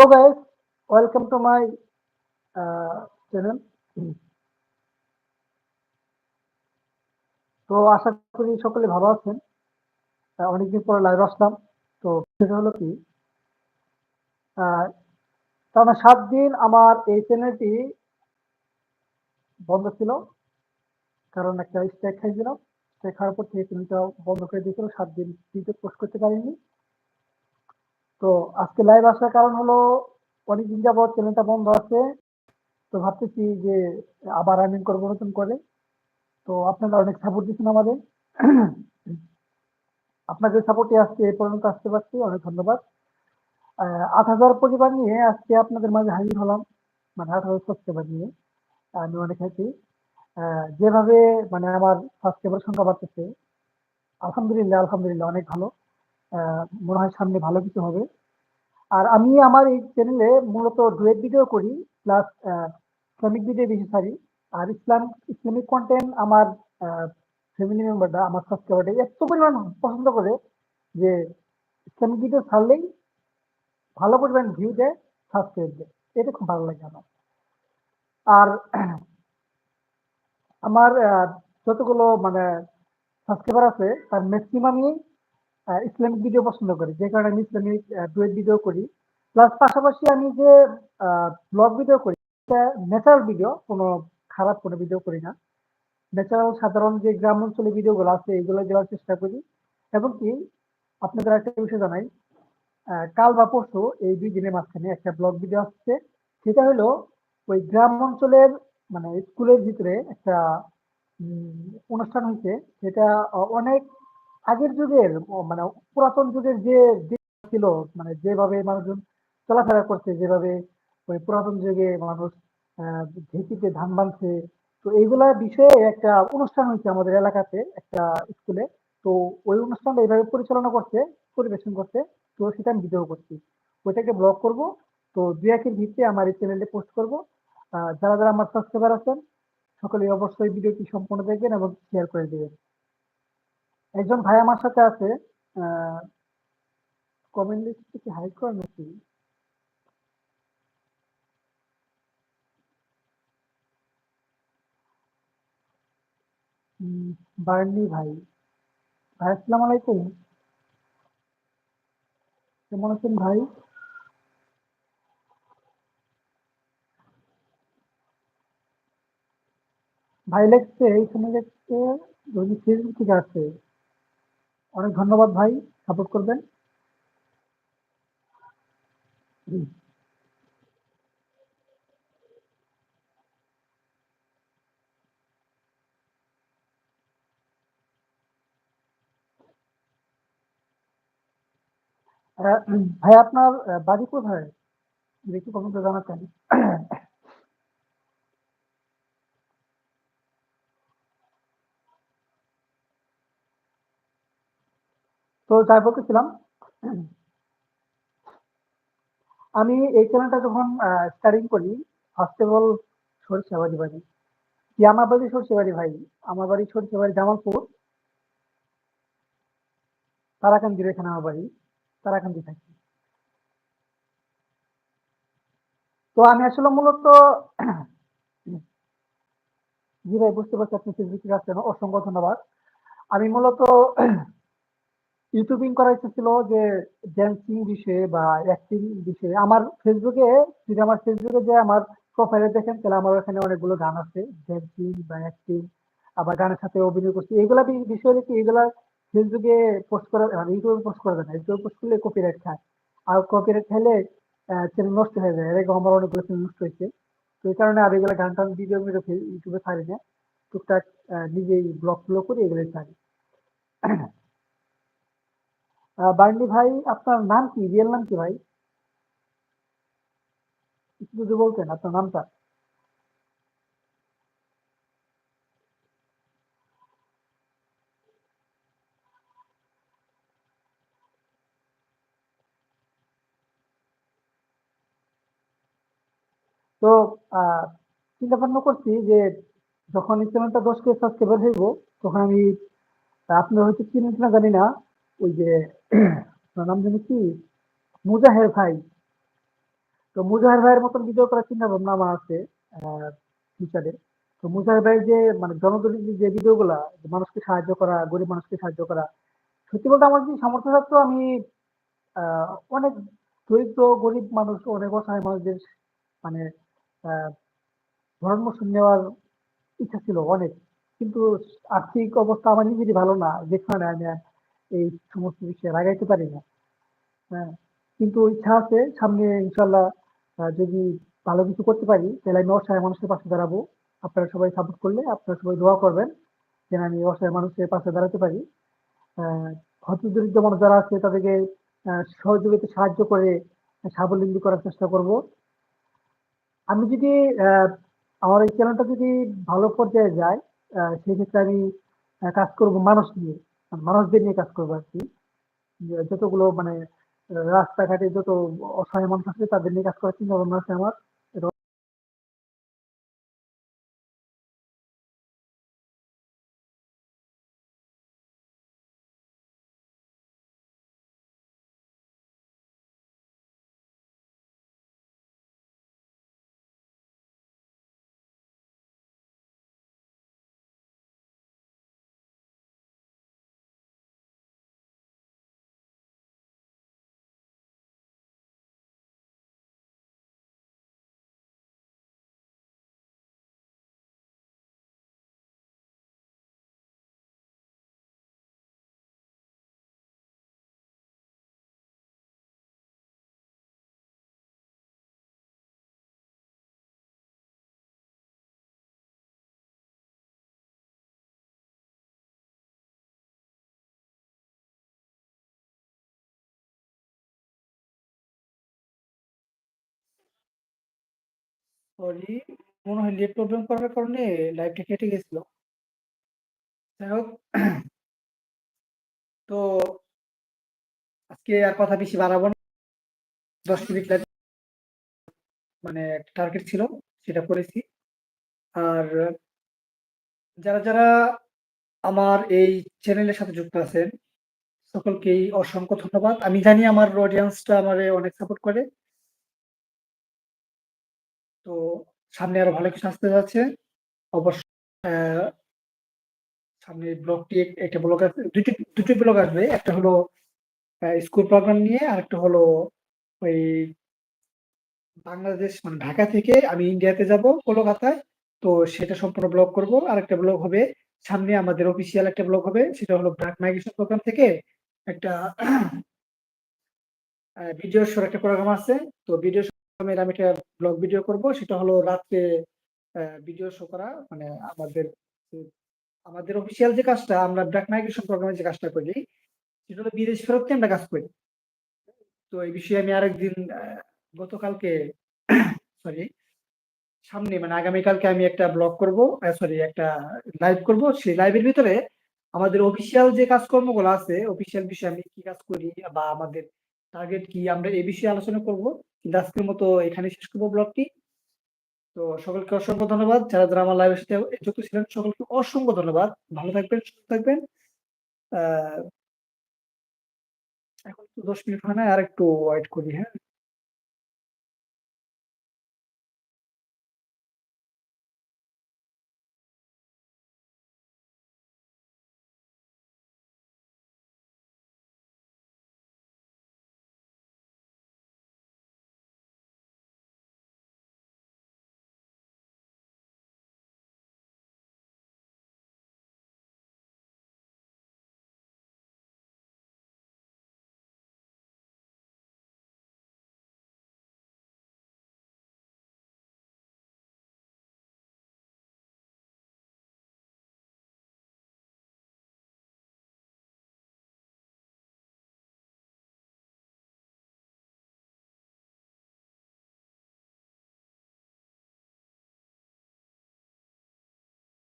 So guys, welcome to my uh, channel. তো আশা করি সকলে ভালো আছেন। অনেকদিন পরে লাইভ আসলাম। তো সেটা হলো কি টানা সাত দিন আমার এই চ্যানেলটি বন্ধ ছিল। কারণ একটা স্ট্রাইক খাইছিলাম। স্ট্রাইক খাওয়ার পর থেকে চ্যানেলটা বন্ধ করে দিয়েছিল। সাত দিন ভিডিও পোস্ট করতে পারিনি। তো আজকে লাইভ আসার কারণ হলো অনেকদিন যাবত চ্যানেলটা বন্ধ আছে। তো ভাবতেছি যে আবার রানিং করব নতুন করে। তো আপনারা অনেক সাপোর্ট দিচ্ছেন আমাদের। আপনাদের সাপোর্টে আজকে এ পর্যন্ত আসতে পারছি, অনেক ধন্যবাদ। আট হাজার পরিবার নিয়ে আজকে আপনাদের মাঝে হাজির হলাম। মানে আট হাজার সাবস্ক্রাইবার নিয়ে, আমি অনেক হ্যাপি যেভাবে মানে আমার সাবস্ক্রাইবার সংখ্যা বাড়তেছে, আলহামদুলিল্লাহ আলহামদুলিল্লাহ, অনেক ভালো। মনে হয় সামনে ভালো কিছু হবে। আর আমি আমার এই চ্যানেলে মূলত ডুয়েট ভিডিও করি প্লাস ইসলামিক ভিডিও বেশি ছাড়ি। আর ইসলাম ইসলামিক কন্টেন্ট আমার ফ্যামিলি মেম্বাররা আমার সাবস্ক্রাইবারটা এত পরিমাণ পছন্দ করে যে ইসলামিক ভিডিও ছাড়লেই ভালো পরিমাণ ভিউ দেয় সাবস্ক্রাইব দেয়। এটা খুব ভালো লাগে আমার। আর আমার যতগুলো মানে সাবস্ক্রাইবার আছে, তার ম্যাক্সিমামই ইসলামিক ভিডিও পছন্দ করি। যে কারণে আমি ইসলামিক ডুয়েট ভিডিও করি। প্লাস পাশাপাশি আমি যে ব্লগ ভিডিও করি ন্যাচারাল ভিডিও কোনো খারাপ কোনো ভিডিও করি না। ন্যাচারাল সাধারণ যে গ্রাম অঞ্চলে ভিডিওগুলো আছে, এগুলো দেওয়ার চেষ্টা করি। এবং কি, আপনাদের একটা বিষয় জানাই কাল বা পরশু এই দুই দিনের মাঝখানে একটা ব্লগ ভিডিও আসছে। সেটা হলো ওই গ্রাম অঞ্চলের মানে স্কুলের ভিতরে একটা অনুষ্ঠান হয়েছে। সেটা অনেক আগের যুগের মানে পুরাতন যুগের যে ছিল মানে যেভাবে মানুষজন চলাফেরা করছে, যেভাবে ওই পুরাতন যুগে মানুষ ঢেঁকিতে ধান বানছে তো এইগুলা বিষয়ে একটা অনুষ্ঠান হয়েছে আমাদের এলাকাতে, একটা স্কুলে। তো ওই অনুষ্ঠানটা এইভাবে পরিচালনা করছে, পরিবেশন করছে, তো সেটা আমি ভিডিও করছি। ওইটাকে ব্লগ করব, তো দু একের ভিত্তিতে আমার এই চ্যানেলে পোস্ট করব। যারা যারা আমার সাবস্ক্রাইবার আছেন সকলে অবশ্যই ভিডিওটি সম্পূর্ণ দেখবেন এবং শেয়ার করে দিবেন। একজন ভাই আমার সাথে আছে কমেন্ট লিস্ট কি হাইড করেন নাকি? বার্নি ভাই। ভাই, আসসালামু আলাইকুম। কেমন আছেন ভাই? ভাই, লেখছে এইখানে লেখছে যদি ফেসবুক আছে অনেক ধন্যবাদ ভাই সাপোর্ট করবেন। ভাই আপনার বাড়ি কোথায়? যদি একটু কমেন্টে জানাতেন। তো যাই বলতেছিলাম আমি এই চ্যানেলটা যখন স্টার্টিং করি ফার্স্ট অফ অল সরিষাবাড়ি বাড়ি। কি আমার বাড়ি? সরিষাবাড়ি ভাই। আমার বাড়ি সরিষাবাড়ি জামালপুর। তারাকান্দির এখানে আমার বাড়ি। তারাকান্দি থাকি। তো আমি আসলে মূলত, জি ভাই, বুঝতে পারছি আপনি ফেসবুকে আছেন। অসংখ্য ধন্যবাদ। আমি মূলত ইউটিউবিং করা ছিল যে ড্যান্সিং বিষয়ে বা অ্যাক্টিং বিষয়ে। আমার ফেসবুকে, যদি আমার ফেসবুকে যে আমার প্রোফাইলে দেখেন, তাহলে আমার ওখানে অনেকগুলো গান আছে। ড্যান্সিং বা অ্যাক্টিং আবার গানের সাথে অভিনয় করছি। এগুলা বিষয় কি এগুলা ফেসবুকে পোস্ট করা মানে ইউটিউবে পোস্ট করা যায় না। ইউটিউবে পোস্ট করলে কপিরাইট খায়। আর কপিরাইট খাইলে চ্যানেল নষ্ট হয়ে যায়। এরকম আমার অনেকগুলো চ্যানেল নষ্ট হয়েছে। তো এই কারণে আর এগুলো গান টান ভিডিও ইউটিউবে ছাড়ি না। টুকটাক নিজেই ব্লগ ফ্লো করে এগুলো ছাড়ি। বার্নি ভাই, আপনার নাম কি? রিয়েল নাম কি ভাই? একটু যদি বলতেন আপনার নামটা। তো চিন্তা ভাবনা করছি যে যখন চ্যানেলটা দশ কে সাবস্ক্রাইবার হইব, তখন আমি আপনার হয়তো চিনেন কিনা জানি না ওই যে নাম জানি কি? মুজাহের ভাই। তো মুজাহির ভাইয়ের মতন ভিডিও করার চিন্তা ভাবনা আমার আছে ফিউচারে তো মুজাহির ভাই যে মানে জনদলীয় যে ভিডিওগুলা যে মানুষকে সাহায্য করা, গরিব মানুষকে সাহায্য করা, সত্যি বলতে আমার যদি সামর্থ্য থাকতো আমি অনেক দরিদ্র, গরিব মানুষ, অনেক অসহায় মানুষদের মানে ভরণ পোষণ নেওয়ার ইচ্ছা ছিল অনেক। কিন্তু আর্থিক অবস্থা আমার নিজেরই ভালো না যেখানে আমি এই সমস্ত বিষয়ে লাগাইতে পারি না। হ্যাঁ কিন্তু ইচ্ছা আছে সামনে ইনশাল্লাহ যদি ভালো কিছু করতে পারি তাহলে আমি অসহায় মানুষের পাশে দাঁড়াবো। আপনারা সবাই সাপোর্ট করলে আপনারা সবাই দোয়া করবেন যেন আমি অসহায় মানুষের পাশে দাঁড়াতে পারি। আহ, হত দরিদ্র মানুষ যারা আছে তাদেরকে সহযোগিতা সাহায্য করে স্বাবলম্বী করার চেষ্টা করব। আমি যদি আমার এই চ্যানেলটা যদি ভালো পর্যায়ে যায় সেক্ষেত্রে আমি কাজ করব মানুষ নিয়ে। মানুষদের নিয়ে কাজ করব আর কি। যতগুলো মানে রাস্তাঘাটে যত অসহায় মানুষ আছে তাদের নিয়ে কাজ করার চিন্তা ভাবনা আছে আমার। সরি মনে হয় নেট প্রবলেম করার কারণে লাইভটা কেটে গেছিল। যাই হোক, তো আজকে আর কথা বেশি বাড়াবো না। দশ মিনিট লাইভ মানে টার্গেট ছিল, সেটা করেছি। আর যারা যারা আমার এই চ্যানেলের সাথে যুক্ত আছেন, সকলকেই অসংখ্য ধন্যবাদ। আমি জানি আমার অডিয়েন্সটা আমার অনেক সাপোর্ট করে। তো সামনে আরও ভালো কিছু আসতে যাচ্ছে। অবশ্য সামনে ব্লগটি একটা ব্লগ আছে দুটি দুটি ব্লগ আসবে। একটা হলো স্কুল প্রোগ্রাম নিয়ে, আর একটা হলো ওই বাংলাদেশ মানে ঢাকা থেকে আমি ইন্ডিয়াতে যাব কলকাতায়। তো সেটা সম্পূর্ণ ব্লগ করব। আর একটা ব্লগ হবে, সামনে আমাদের অফিসিয়াল একটা ব্লগ হবে। সেটা হলো ব্র্যাক মাইগ্রেশন প্রোগ্রাম থেকে একটা ভিডিও শোর একটা প্রোগ্রাম আছে। তো ভিডিও প্রোগ্রামের আমি একটা ব্লগ ভিডিও করব। সেটা হলো রাত্রে ভিডিও শো করা। মানে আমাদের আমাদের অফিসিয়াল যে কাজটা, আমরা ব্র্যাক মাইগ্রেশন প্রোগ্রামে যে কাজটা করি, সেটা হলো বিদেশ ফেরত নিয়ে আমরা কাজ করি। তো এই বিষয়ে আমি আরেকদিন গতকালকে সরি সামনে মানে আগামীকালকে আমি একটা ব্লগ করব সরি একটা লাইভ করব। সেই লাইভের ভিতরে আমাদের অফিসিয়াল যে কাজকর্মগুলো আছে অফিসিয়াল বিষয়ে আমি কি কাজ করি বা আমাদের টার্গেট কি, আমরা এই বিষয়ে আলোচনা করব। কিন্তু আজকের মতো এখানে শেষ করব ব্লগটি। তো সকলকে অসংখ্য ধন্যবাদ। যারা যারা আমার লাইভের সাথে যুক্ত ছিলেন, সকলকে অসংখ্য ধন্যবাদ। ভালো থাকবেন, সুস্থ থাকবেন। এখন তো দশ মিনিট হয় না, আর একটু ওয়েট করি হ্যাঁ?